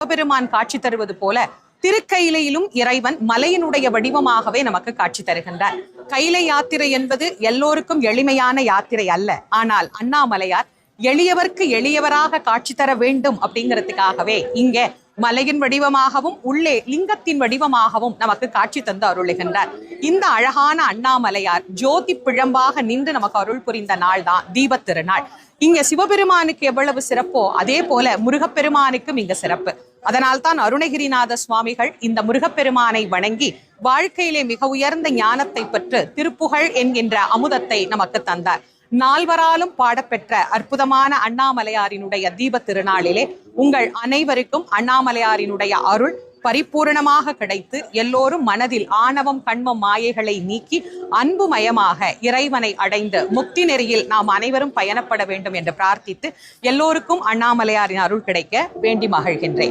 சிவபெருமான் காட்சி தருவது போல திருக்கையிலையிலும் இறைவன் மலையினுடைய வடிவமாகவே நமக்கு காட்சி தருகின்றார். கைலை யாத்திரை என்பது எல்லோருக்கும் எளிமையான யாத்திரை அல்ல. ஆனால் அண்ணாமலையார் எளியவர்க்கு எளியவராக காட்சி தர வேண்டும் அப்படிங்கிறதுக்காகவே இங்க மலையின் வடிவமாகவும் உள்ளே லிங்கத்தின் வடிவமாகவும் நமக்கு காட்சி தந்து அருளுகின்றார். இந்த அழகான அண்ணாமலையார் ஜோதி பிழம்பாக நின்று நமக்கு அருள் புரிந்த நாள் தான் தீபத் திருநாள். இங்க சிவபெருமானுக்கு எவ்வளவு சிறப்போ அதே போல முருகப்பெருமானுக்கும் இங்க சிறப்பு. அதனால்தான் அருணகிரிநாத சுவாமிகள் இந்த முருகப்பெருமானை வணங்கி வாழ்க்கையிலே மிக உயர்ந்த ஞானத்தை பெற்று திருப்புகழ் என்கின்ற அமுதத்தை நமக்கு தந்தார். நால்வராலும் பாடப்பெற்ற அற்புதமான அண்ணாமலையாரினுடைய தீப திருநாளிலே உங்கள் அனைவருக்கும் அண்ணாமலையாரினுடைய அருள் பரிபூரணமாக கிடைத்து எல்லோரும் மனதில் ஆணவம் கண்மம் மாயைகளை நீக்கி அன்புமயமாக இறைவனை அடைந்து முக்தி நெறியில் நாம் அனைவரும் பயணப்பட வேண்டும் என்று பிரார்த்தித்து எல்லோருக்கும் அண்ணாமலையாரின் அருள் கிடைக்க வேண்டி மகிழ்கின்றேன்.